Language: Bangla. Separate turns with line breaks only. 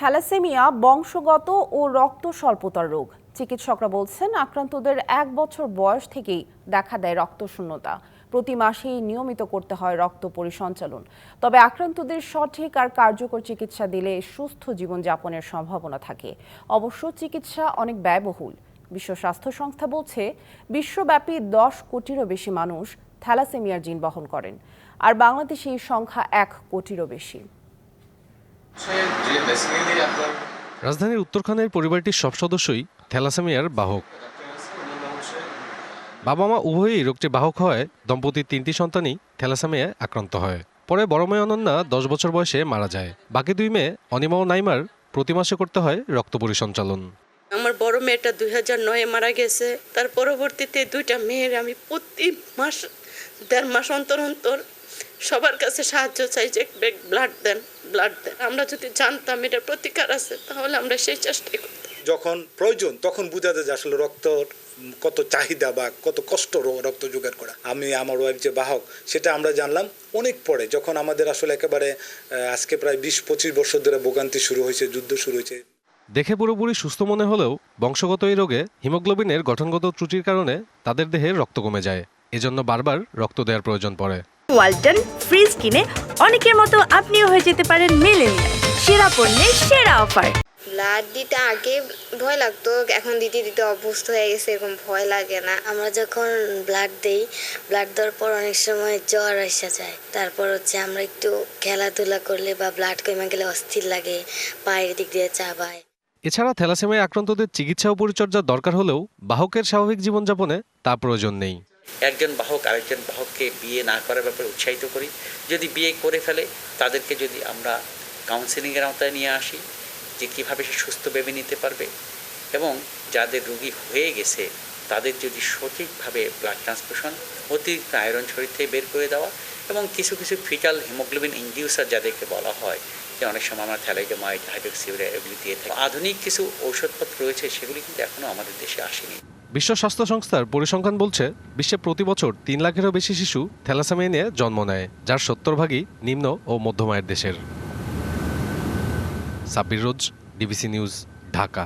থ্যালাসেমিয়া বংশগত ও রক্ত স্বল্পতার রোগ। চিকিৎসকরা বলছেন আক্রান্তদের এক বছর বয়স থেকেই দেখা দেয় রক্তশূন্যতা। প্রতি মাসেই নিয়মিত করতে হয় রক্ত পরিসঞ্চালন। তবে আক্রান্তদের সঠিক আর কার্যকর চিকিৎসা দিলে সুস্থ জীবনযাপনের সম্ভাবনা থাকে। অবশ্য চিকিৎসা অনেক ব্যয়বহুল। বিশ্ব স্বাস্থ্য সংস্থা বলছে, বিশ্বব্যাপী দশ কোটিরও বেশি মানুষ থ্যালাসেমিয়ার জিন বহন করেন। আর বাংলাদেশে এই সংখ্যা এক কোটিরও বেশি
হচ্ছে যে বেসিক্যালি আপনার
রাজধানীর উত্তরখানের পরিবারটির সব সদস্যই থ্যালাসেমিয়ার বাহক। বাবা মা উভয়ই রোগটির বাহক হয় দম্পতির তিনটি সন্তানই থ্যালাসেমিয়ায় আক্রান্ত হয়। পরে বড় মেয়ে অনন্যা দশ বছর বয়সে মারা যায়। বাকি দুই মেয়ে অনিমা ও নাইমার প্রতি মাসে করতে হয় রক্ত পরিসঞ্চালন।
আমার বড় মেয়েটা দুই হাজার নয়ে মারা গেছে। তার পরবর্তীতে দুইটা মেয়ের আমি প্রতি মাস দেড় মাস অন্তর অন্তর সবার কাছে সাহায্য চাই যে ব্লাড দেন। ব্লাড দেন। আমরা যদি জানতাম এটার প্রতিকার আছে তাহলে আমরা সেই চেষ্টাই করতাম।
যখন প্রয়োজন তখন বোঝা যায় যে আসলে রক্ত কত চাহিদা বা কত কষ্ট রক্ত জোগাড় করা। আমি আমার ওয়াইফ যে বাহক সেটা আমরা জানলাম অনেক পরে যখন আমাদের আসলে একেবারে আজকে প্রায় বিশ পঁচিশ বছর ধরে ভোগান্তি শুরু হয়েছে যুদ্ধ শুরু হয়েছে।
দেখে পুরোপুরি সুস্থ মনে হলেও বংশগত এই রোগে হিমোগ্লোবিনের গঠনগত ত্রুটির কারণে তাদের দেহে রক্ত কমে যায়। এজন্য বারবার রক্ত দেওয়ার প্রয়োজন পড়ে।
ওয়ালটন ফ্রিজ কিনে অনেকের মতো আপনিও হয়ে যেতে পারেন মেলেনিয়া সেরা পণ্যের সেরা অফার।
ব্লাড দিতে আগে ভয় লাগতো এখন দিতে দিতে অভ্যস্ত হয়ে গেছে এরকম ভয় লাগে না।
আমরা যখন ব্লাড দেই ব্লাড দেওয়ার পর অনেক সময় জ্বর আসা যায়। তারপর হচ্ছে আমরা একটু খেলাধুলা করলে বা ব্লাড কমে গেলে অস্থির লাগে পায়ের দিক দিয়ে চাবায়।
এছাড়া থ্যালাসেমিয়া আক্রান্তদের চিকিৎসা ও পরিচর্যার দরকার হলেও বাহকের স্বাভাবিক জীবনযাপনে তা প্রয়োজন নেই।
একজন বাহক আরেকজন বাহককে বিয়ে না করার ব্যাপারে উৎসাহিত করি। যদি বিয়ে করে ফেলে, তাদেরকে যদি আমরা কাউন্সিলিংয়ের আওতায় নিয়ে আসি, যে কীভাবে সে সুস্থ ভেবে নিতে পারবে এবং যাদের রোগী হয়ে গেছে, তাদের যদি সঠিকভাবে ব্লাড ট্রান্সফিউশন অতিরিক্ত আয়রন শরীর থেকে বের করে দেওয়া এবং কিছু কিছু ফিটাল হিমোগ্লোবিন ইনডিউসার যাদেরকে বলা হয়, যে অনেক সময় আমরা থ্যালাইডোমাইড হাইড্রোক্সিউরিয়া এগুলি দিয়ে থাকি। আধুনিক কিছু ঔষধপত্র রয়েছে, সেগুলি কিন্তু এখনও আমাদের দেশে আসেনি।
বিশ্ব স্বাস্থ্য সংস্থার পরিসংখ্যান বলছে, বিশ্বে প্রতি বছর তিন লাখেরও বেশি শিশু থ্যালাসেমিয়া নিয়ে জন্ম নেয়, যার সত্তর ভাগই নিম্ন ও মধ্যমায়ের দেশের। Sabbir Roj, DBC news, Dhaka.